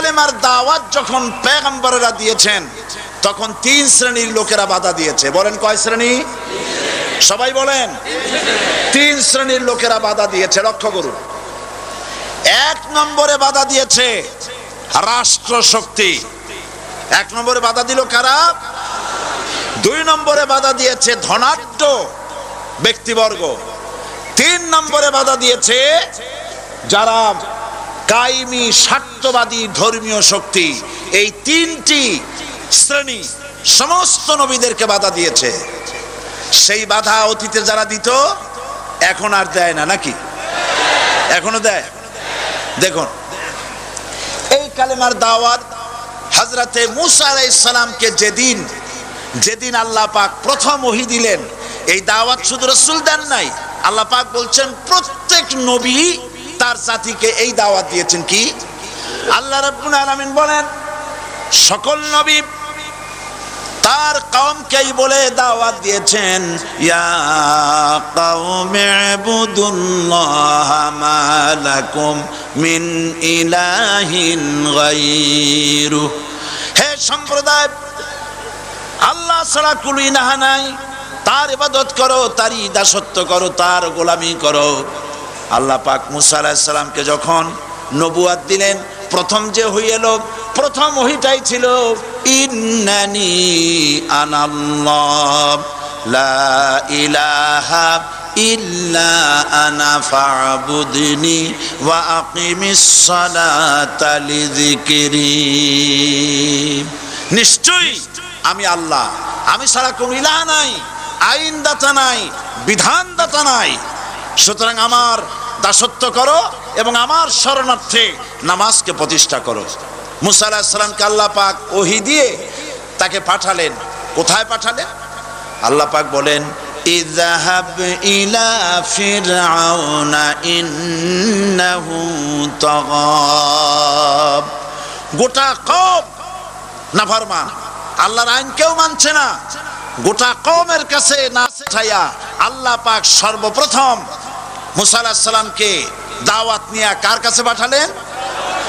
কালেমার দাওয়াত যখন পেগম্বরেরা দিয়েছেন, তখন তিন শ্রেণির লোকেরা বাধা দিয়েছে। বলেন কয় শ্রেণি? সবাই বলেন। তিন শ্রেণির লোকেরা বাধা দিয়েছে, লক্ষ্য করুন। এক নম্বরে বাধা দিয়েছে রাষ্ট্র শক্তি এক নম্বরে বাধা দিল কারা? দুই নম্বরে বাধা দিয়েছে ধনাঢ্য ব্যক্তিবর্গ। তিন নম্বরে বাধা দিয়েছে যারা কাইমি স্বার্থবাদী ধর্মীয় শক্তি এই তিনটি শ্রেণি সমস্ত নবীদেরকে বাধা দিয়েছে। সেই বাধা অতীতে যারা দিত, এখন আর দেয় না, নাকি? এখনও দেয়? দেখুন, এই কালেমার দাওয়াত হজরতে মুসা আলাইসালামকে যেদিন যেদিন আল্লাহ পাক প্রথম ওহি দিলেন, এই দাওয়াত শুধু রসুল দেন নাই, আল্লাহ পাক বলছেন প্রত্যেক নবী তার জাতিকে এই দাওয়াত দিয়েছেন কি? আল্লাহ রাব্বুল আলামিন বলেন, সকল নবী তার কওমকেই বলে দাওয়াত দিয়েছেন, ইয়া কওমি ইবুদুল্লাহ মা লাকুম মিন ইলাহিন গায়রু। হে সম্প্রদায়, আল্লাহ ছাড়া কুলি নাহা নাই। তার ইবাদত করো, তারই দাসত্ব করো, তার গোলামি করো। আল্লাহ পাক মুসা আলাইহিস সালামকে যখন নবুয়াত দিলেন, প্রথম যে হই এলো প্রথম ওহিটাই ছিল, ইন্নানি আনাল্লাহ, লা ইলাহা ইল্লা আনা ফাবুদনি ওয়া আকিমিস সালাতা লিযিকরি। নিশ্চয়ই আমি আল্লাহ। আমি সারা কোন ইলাহ নাই, আইনদাতা নাই, বিধানদাতা নাই। সুতরাং আমার দাসত্ব করো এবং আমার শরণার্থে নামাজকে প্রতিষ্ঠা করো। মুসা আলাহিসাল্লামকে আল্লাহ পাক ওহি দিয়ে তাকে পাঠালেন। কোথায় পাঠালেন? আল্লাহ পাক বলেন ইজাহাব ইলা ফিরআউনা ইন্নাহু তাগাব। গোটা কম নাফরমান, আল্লাহর আইন কেউ মানছে না। গোটা কমের কাছে না ছাইয়া আল্লাহ পাক সর্বপ্রথম মুসা দাওয়াত নিয়ে কার কাছে পাঠালেন?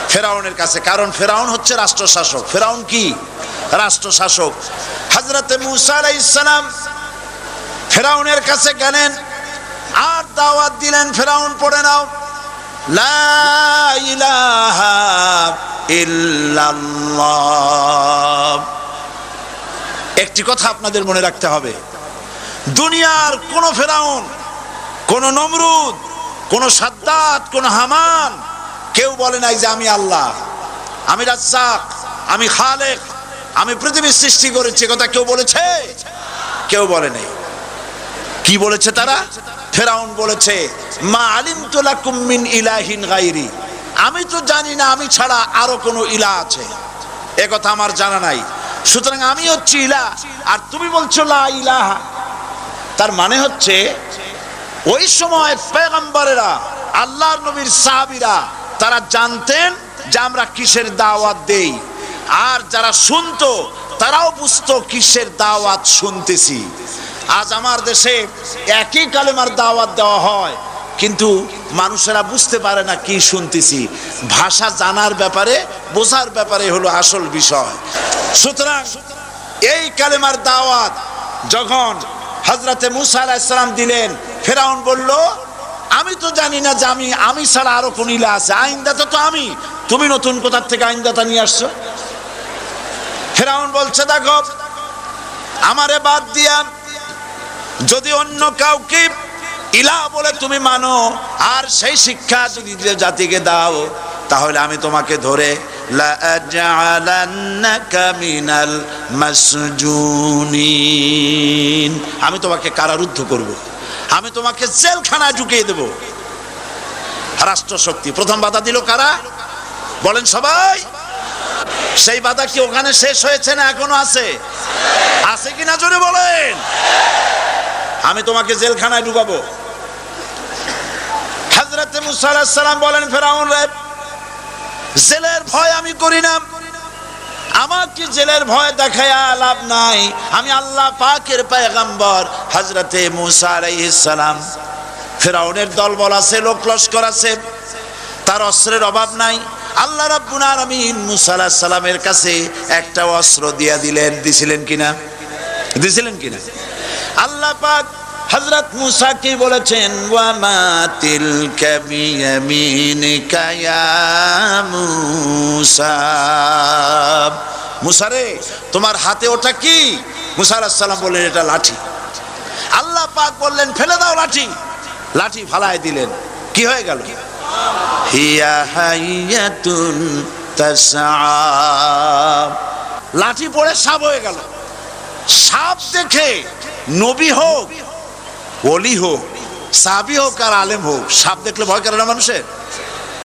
ফেরাউনের কাছে। কারণ ফেরাউন হচ্ছে রাষ্ট্র শাসক ফেরাউন কি? রাষ্ট্র শাসক হজরতে মুসা আলাইহিস সালাম ফেরাউনের কাছে গেলেন। আর দাওয়াত দিলেন, ফেরাউন, পড়ে নাও। একটি কথা আপনাদের মনে রাখতে হবে। দুনিয়ার কোন ফেরাউন কোন নমরুদ, কোন সাদ্দাত, কোন হামান। কেউ বলে নাই যে আমি আল্লাহ, আমি রাজ্জাক, আমি খালেক, আমি পৃথিবীর সৃষ্টি করেছি কথা কেউ বলেছে? কেউ বলে নাই। কি বলেছে তারা? ফেরাউন বলেছে, মা আলিম তোলা মিন ইলাহিন গাইরি আমি তো জানি না, আমি ছাড়া আরও কোনো ইলা আছে। এ কথা আমার জানা নাই। সুতরাং আমি হচ্ছি ইলা, আর তুমি বলছো লা ইলাহা। তার মানে হচ্ছে ওই সময় পেগম্বরেরা আল্লাহ নবীর সাহাবীরা, তারা জানতেন যে আমরা কিসের দাওয়াত দেই। আর যারা শুনতো, তারাও বুঝতো কিসের দাওয়াত শুনতেছি। আজ আমার দেশে একই কালেমার দাওয়াত দেওয়া হয়, কিন্তু মানুষেরা বুঝতে পারে না কি শুনতেছি। ভাষা জানার ব্যাপারে, বোঝার ব্যাপারে হলো আসল বিষয়। সুতরাং এই কালেমার দাওয়াত যখন হজরতে মুসা আলাহিসাল্লাম দিলেন। ফেরাউন বলল, আমি তো জানি না যে আমি আমি ছাড়া আরও কোন ইলা আছে। আইনদাতা তো আমি। তুমি নতুন কোথার থেকে আইনদাতা নিয়ে আসছো? ফেরাউন বলছে, দেখো, আমারে বাদ দিয়া যদি অন্য কাউকে ইলা বলে তুমি মানো, আর সেই শিক্ষা যদি জাতিকে দাও, তাহলে আমি তোমাকে ধরে লাআজআলান্নাকা মিনাল মাসজুনিন। আমি তোমাকে কারারুদ্ধ করব। আমি তোমাকে জেলখানায় ঢুকিয়ে দেব। রাষ্ট্র শক্তি প্রথম বাধা দিল কারা? বলেন সবাই। সেই বাধা কি ওখানে শেষ হয়েছে না এখনও আছে? আছে কি না জোরে বলেন। আমি তোমাকে জেলখানায় ঢুকাবো। হাজরতে মুসা আলাইহিস সালাম বলেন, ফেরাউন রে জেলের ভয় আমি করি না। আমার কি জেলের ভয় দেখায় লাভ নাই। আমি আল্লাহ পাকের পয়গম্বর হজরতে মুসা সালাম। ফেরাউনের দল বল আছে, লোক লস্কর আছে। তার অস্ত্রের অভাব নাই। আল্লাহ রাব্বুল আলামিন মুসা সালামের কাছে একটা অস্ত্র দিয়া দিলেন। দিছিলেন কিনা? দিছিলেন কিনা? আল্লাহ পাক হযরত মুসা কি বলেছেন? ওয়া মা তিলকা বিয়ামিনিকা ইয়া মুসা। মুসা রে, তোমার হাতে ওটা কি? মুসা আলাইহিস সালাম বললেন, এটা লাঠি। আল্লাহ পাক বললেন, ফেলে দাও লাঠি। লাঠি ফালায় দিলেন। কি হয়ে গেল? হিয়া লাঠি পড়ে সাপ হয়ে গেল। সাপ দেখে নবী হোক ওলি হোক সাবি হোক আর আলেম হোক সাপ দেখলে ভয় করে না মানুষের?